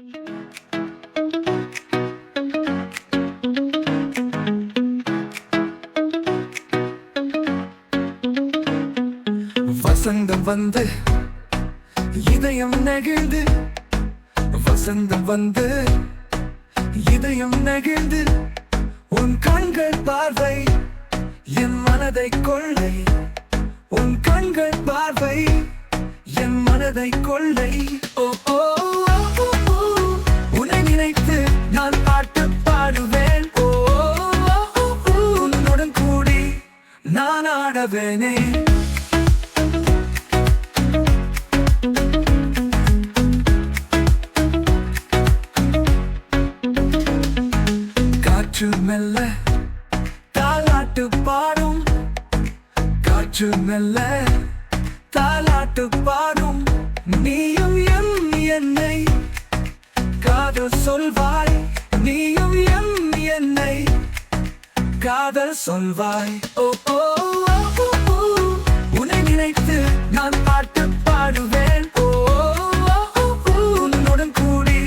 வசந்தம் வந்து இதயம் நெகிழ்ந்து. வசந்தம் வந்து இதயம் நெகிழ்ந்து. உன் கண்கள் பார்வை என் மனதை கொள்ளை. உன் கண்கள் பார்வை என் மனதை கொள்ளை. ஓ ஓ. நான் பாட்டு பாடுவேன். ஓ உன்னுடன் கூடி நான் ஆடவேனே. காற்று மெல்ல தாலாட்டு பாடும். காற்று மெல்ல சொல்வாய் ஓ ஓ உன்னை நினைத்து நான் பாட்டு பாடுவேன். ஓ, ஓ. உன்னுடன் கூடி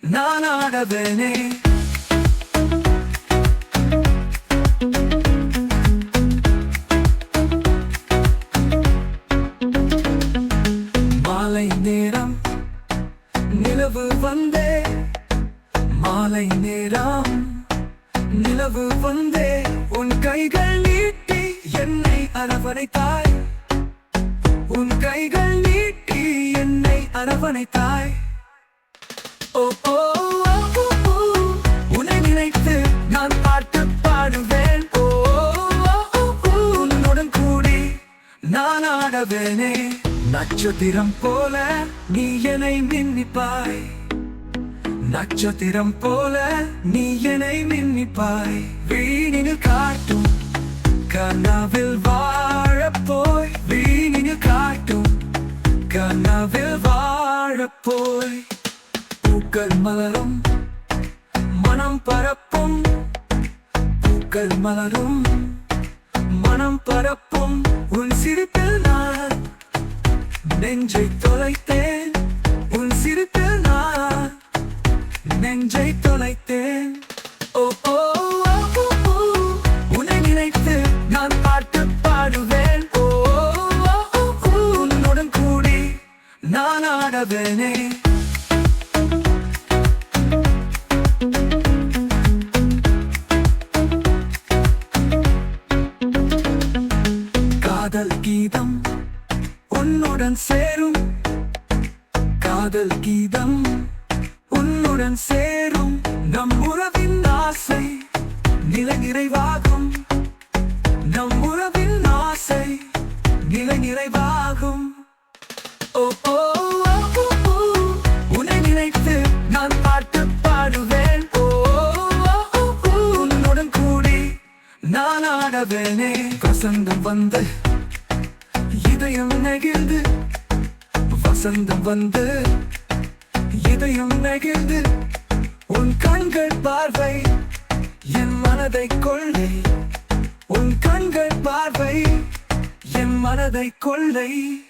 நான் ஆடவேனே. மாலை நேரம் நிலவு வந்தே. மாலை நேரம் நிலவு வந்தே உன் கைகள் நீட்டி என்னை அரவணைத்தாய். உன் கைகள் நீட்டி என்னை அரவணைத்தாய். ஓ ஓ உன்னை நினைத்து நான் பாட்டு பாடுவேன். ஓ. உன்னுடன் கூடி நான் ஆடவேனே. நட்சத்திரம் போல நீ என்னை மின்னிப்பாய். நட்சத்திரம் போல நீ என்னை மின்னிப்பாய். வீணில் காட்டும் கனவில் வாழப்போய். வீணில் காட்டும் கனவில் வாழப்போய். பூக்கள் மலரும் மனம் பரப்பும். பூக்கள் மலரும் மனம் பரப்பும். உன் சிரிப்பில் நான் நெஞ்சை தொலைத்தேன். நெஞ்சை தொலைத்தேன். ஓ ஓ உன்னை நினைத்து நான் பாட்டு பாடுவேன். ஓ. உன்னுடன் கூடி நான் ஆடவேனே. காதல் கீதம் உன்னுடன் சேரும். காதல் கீதம் உன்னுடன் சேரும் நம் உறவின் ஆசை நிலை நிறைவாகும் நம் உறவின் ஆசை நிலை நிறைவாகும் ஓ ஓ உன்னை நினைத்து நான் பாட்டு பாடுவேன். ஓ. உன்னுடன் கூடி நான் ஆடவேனே. வசந்தம் வந்து இதயம் நெகிழ்ந்து வசந்தம் வந்து இதயம் நெகிழ்ந்து உன் கண்கள் பார்வை என் மனதை கொள்ளை. உன் கண்கள் பார்வை என் மனதை கொள்ளை.